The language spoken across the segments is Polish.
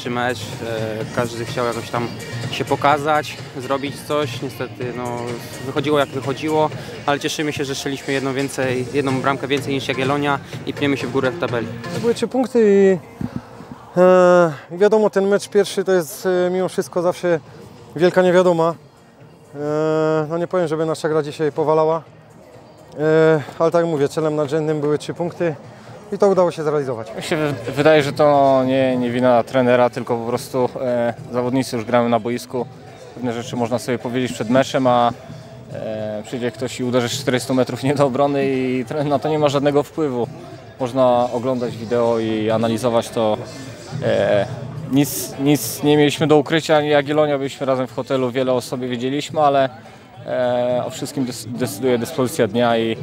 pierwszy mecz. Każdy chciał jakoś tam się pokazać, zrobić coś. Niestety no, wychodziło jak wychodziło, ale cieszymy się, że strzeliśmy jedną, więcej, jedną bramkę więcej niż Jagiellonia i pniemy się w górę w tabeli. To były trzy punkty i e, wiadomo, ten mecz pierwszy to jest e, mimo wszystko zawsze wielka niewiadoma. E, no nie powiem, żeby nasza gra dzisiaj powalała, e, ale tak jak mówię, celem nadrzędnym były trzy punkty i to udało się zrealizować. Mi się wy- wydaje, że to nie, nie wina trenera, tylko po prostu e, zawodnicy już gramy na boisku. Pewne rzeczy można sobie powiedzieć przed meczem, a e, przyjdzie ktoś i uderzy z 400 metrów nie do obrony i na to nie ma żadnego wpływu. Można oglądać wideo i analizować to. E, nic, nic nie mieliśmy do ukrycia, ani Jagiellonia byliśmy razem w hotelu, wiele o sobie wiedzieliśmy, ale e, o wszystkim decyduje dyspozycja dnia i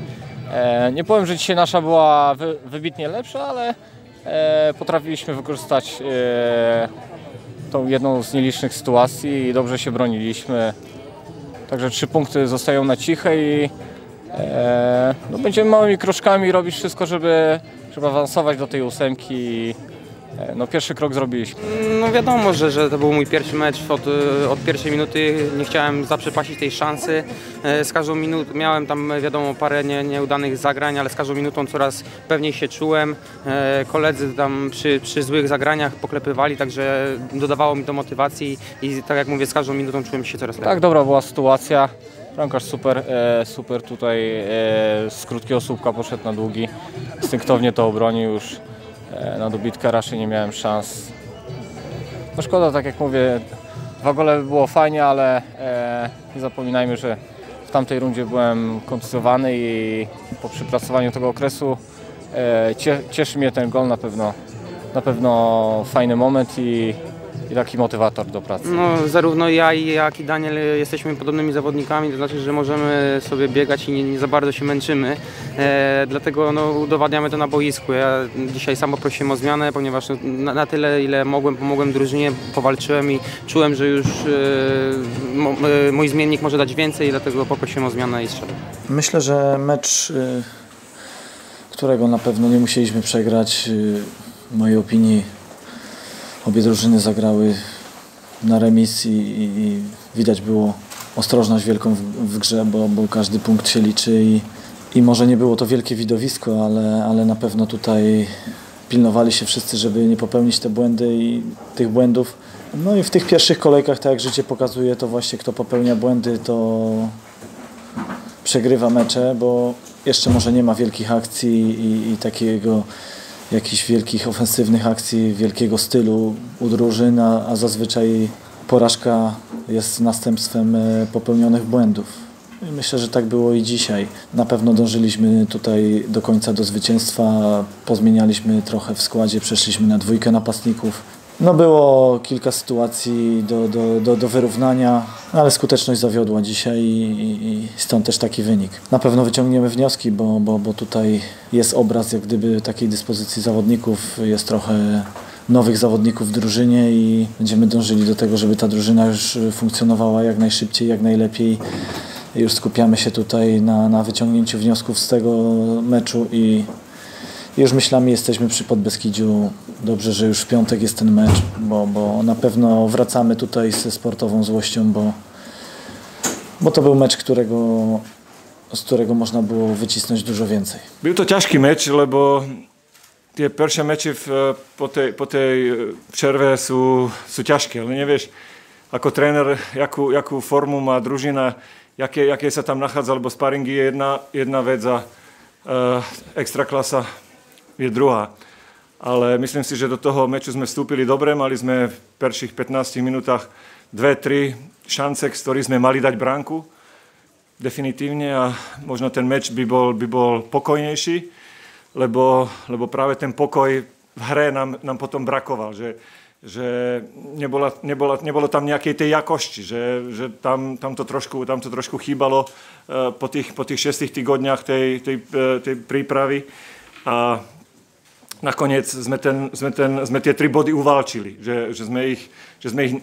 nie powiem, że dzisiaj nasza była wy, wybitnie lepsza, ale e, potrafiliśmy wykorzystać e, tą jedną z nielicznych sytuacji i dobrze się broniliśmy. Także trzy punkty zostają na ciche i e, no, będziemy małymi kroczkami robić wszystko, żeby, żeby awansować do tej ósemki. E, no, pierwszy krok zrobiliśmy. No wiadomo, że, że to był mój pierwszy mecz od, e, od pierwszej minuty. Nie chciałem zaprzepaścić tej szansy. E, Z każdą minutą miałem tam wiadomo parę nie, nieudanych zagrań, ale z każdą minutą coraz pewniej się czułem. Koledzy tam przy, przy złych zagraniach poklepywali, także dodawało mi to motywacji i tak jak mówię, z każdą minutą czułem się coraz lepiej. Tak, dobra była sytuacja. Bramkarz super, super tutaj z krótkiego słupka poszedł na długi. Instynktownie to obronił już. E, na dobitkę raczej nie miałem szans. No szkoda, tak jak mówię, gole by było fajnie, ale e, nie zapominajmy, że w tamtej rundzie byłem kontuzjowany i po przepracowaniu tego okresu e, cie, cieszy mnie ten gol na pewno. Na pewno fajny moment i, i taki motywator do pracy. No, zarówno ja i jak i Daniel jesteśmy podobnymi zawodnikami, to znaczy, że możemy sobie biegać i nie, nie za bardzo się męczymy. E, dlatego no, udowadniamy to na boisku. Ja dzisiaj sam poprosiłem o zmianę, ponieważ na, na tyle, ile mogłem, pomogłem drużynie, powalczyłem i czułem, że już e, mo, e, mój zmiennik może dać więcej, dlatego poprosiłem o zmianę i strzelę. Myślę, że mecz, y, którego na pewno nie musieliśmy przegrać, y, w mojej opinii obie drużyny zagrały na remis i, i, i widać było ostrożność wielką w, w grze, bo, bo każdy punkt się liczy i, i może nie było to wielkie widowisko, ale, ale na pewno tutaj pilnowali się wszyscy, żeby nie popełnić te błędy i tych błędów. No i w tych pierwszych kolejkach, tak jak życie pokazuje, to właśnie kto popełnia błędy, to przegrywa mecze, bo jeszcze może nie ma wielkich akcji i, i takiego jakichś wielkich ofensywnych akcji, wielkiego stylu u drużyn, a, a zazwyczaj porażka jest następstwem e, popełnionych błędów. Myślę, że tak było i dzisiaj. Na pewno dążyliśmy tutaj do końca do zwycięstwa, pozmienialiśmy trochę w składzie, przeszliśmy na dwójkę napastników. No było kilka sytuacji do, do, do, do wyrównania, ale skuteczność zawiodła dzisiaj i, i, i stąd też taki wynik. Na pewno wyciągniemy wnioski, bo, bo, bo tutaj jest obraz jak gdyby takiej dyspozycji zawodników, jest trochę nowych zawodników w drużynie i będziemy dążyli do tego, żeby ta drużyna już funkcjonowała jak najszybciej, jak najlepiej. Już skupiamy się tutaj na, na wyciągnięciu wniosków z tego meczu i już myślami jesteśmy przy Podbeskidziu. Dobrze, że już w piątek jest ten mecz, bo, bo na pewno wracamy tutaj ze sportową złością, bo, bo to był mecz, którego, z którego można było wycisnąć dużo więcej. Byl to ťažký meč, lebo tie prvé meče v, po, tej, po tej červe sú, sú ťažké, ale nevieš ako tréner, jakú, jakú formu má družina, jaké, jaké sa tam nachádza, lebo sparingy je jedna, jedna vec a uh, je druhá. Ale myslím si, že do toho meču sme vstúpili dobre, mali sme v prvších 15 minútach dve, tri šance, z ktorých sme mali dať bránku definitívne a možno ten meč by bol, by bol pokojnejší, lebo, lebo práve ten pokoj v hre nám, nám potom brakoval, že, že nebola, nebola, nebolo tam nejakej tej jakosti, že, že tam, tam, to trošku, tam to trošku chýbalo eh, po tých, po tých šestých týgodniach tej, tej, eh, tej prípravy a nakoniec sme, ten, sme, ten, sme tie tri body uvalčili, že, že, sme ich, že sme ich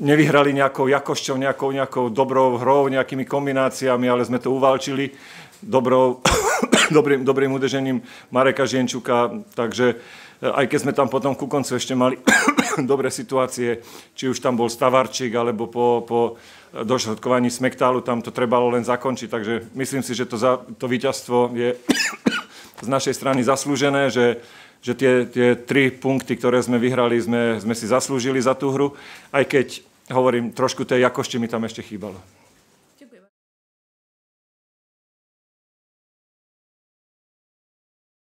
nevyhrali nejakou jakošťou, nejakou, nejakou dobrou hrou, nejakými kombináciami, ale sme to uvalčili dobrou, dobrým, dobrým udržením Mareka Žienčuka, takže e, aj keď sme tam potom ku koncu ešte mali dobré situácie, či už tam bol Stavarčík, alebo po, po došrotkovaní Smektálu, tam to trebalo len zakončiť, takže myslím si, že to, za, to víťazstvo je z našej strany zaslúžené, že, že tie, tie tri punkty, ktoré sme vyhrali, sme, sme si zaslúžili za tú hru, aj keď, hovorím, trošku tej jakosti mi tam ešte chýbalo.